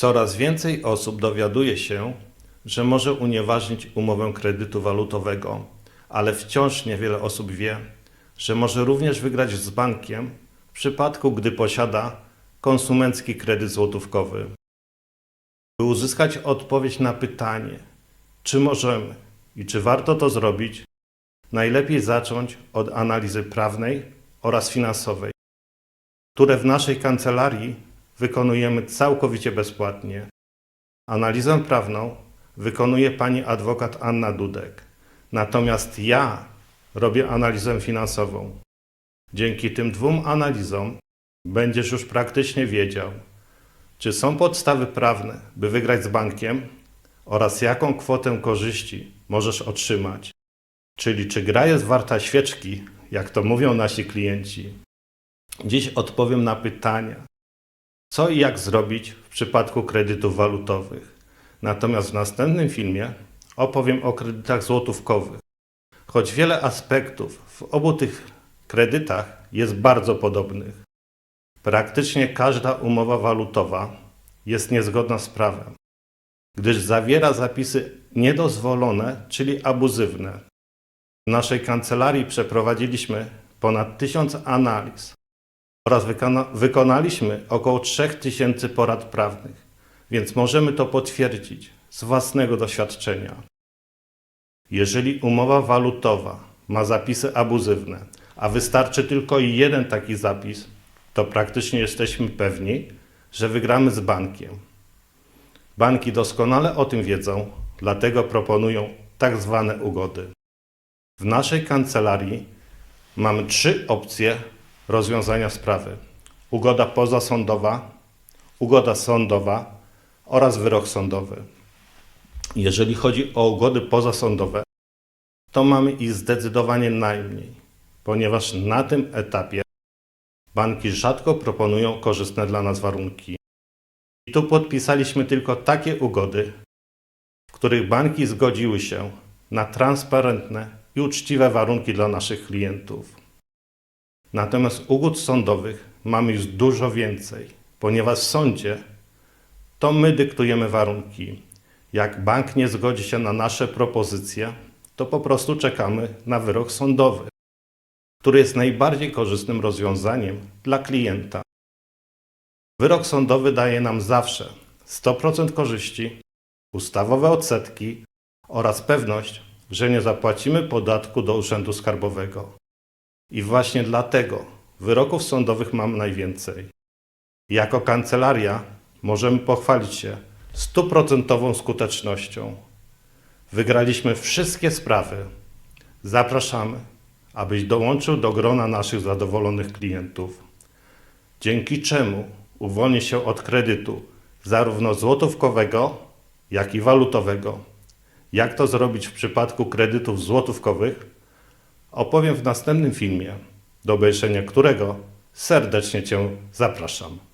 Coraz więcej osób dowiaduje się, że może unieważnić umowę kredytu walutowego, ale wciąż niewiele osób wie, że może również wygrać z bankiem w przypadku, gdy posiada konsumencki kredyt złotówkowy. By uzyskać odpowiedź na pytanie, czy możemy i czy warto to zrobić, najlepiej zacząć od analizy prawnej oraz finansowej, które w naszej kancelarii wykonujemy całkowicie bezpłatnie. Analizę prawną wykonuje pani adwokat Anna Dudek, natomiast ja robię analizę finansową. Dzięki tym dwóm analizom będziesz już praktycznie wiedział, czy są podstawy prawne, by wygrać z bankiem oraz jaką kwotę korzyści możesz otrzymać, czyli czy gra jest warta świeczki, jak to mówią nasi klienci. Dziś odpowiem na pytania, co i jak zrobić w przypadku kredytów walutowych. Natomiast w następnym filmie opowiem o kredytach złotówkowych. Choć wiele aspektów w obu tych kredytach jest bardzo podobnych. Praktycznie każda umowa walutowa jest niezgodna z prawem, gdyż zawiera zapisy niedozwolone, czyli abuzywne. W naszej kancelarii przeprowadziliśmy ponad tysiąc analiz oraz wykona wykonaliśmy około 3000 porad prawnych, więc możemy to potwierdzić z własnego doświadczenia. Jeżeli umowa walutowa ma zapisy abuzywne, a wystarczy tylko jeden taki zapis, to praktycznie jesteśmy pewni, że wygramy z bankiem. Banki doskonale o tym wiedzą, dlatego proponują tak zwane ugody. W naszej kancelarii mamy trzy opcje rozwiązania sprawy: ugoda pozasądowa, ugoda sądowa oraz wyrok sądowy. Jeżeli chodzi o ugody pozasądowe, to mamy ich zdecydowanie najmniej, ponieważ na tym etapie banki rzadko proponują korzystne dla nas warunki. I tu podpisaliśmy tylko takie ugody, w których banki zgodziły się na transparentne i uczciwe warunki dla naszych klientów. Natomiast ugód sądowych mamy już dużo więcej, ponieważ w sądzie to my dyktujemy warunki. Jak bank nie zgodzi się na nasze propozycje, to po prostu czekamy na wyrok sądowy, który jest najbardziej korzystnym rozwiązaniem dla klienta. Wyrok sądowy daje nam zawsze 100% korzyści, ustawowe odsetki oraz pewność, że nie zapłacimy podatku do Urzędu Skarbowego. I właśnie dlatego wyroków sądowych mam najwięcej. Jako kancelaria możemy pochwalić się stuprocentową skutecznością. Wygraliśmy wszystkie sprawy. Zapraszamy, abyś dołączył do grona naszych zadowolonych klientów. Dzięki czemu uwolni się od kredytu zarówno złotówkowego, jak i walutowego. Jak to zrobić w przypadku kredytów złotówkowych? Opowiem w następnym filmie, do obejrzenia którego serdecznie Cię zapraszam.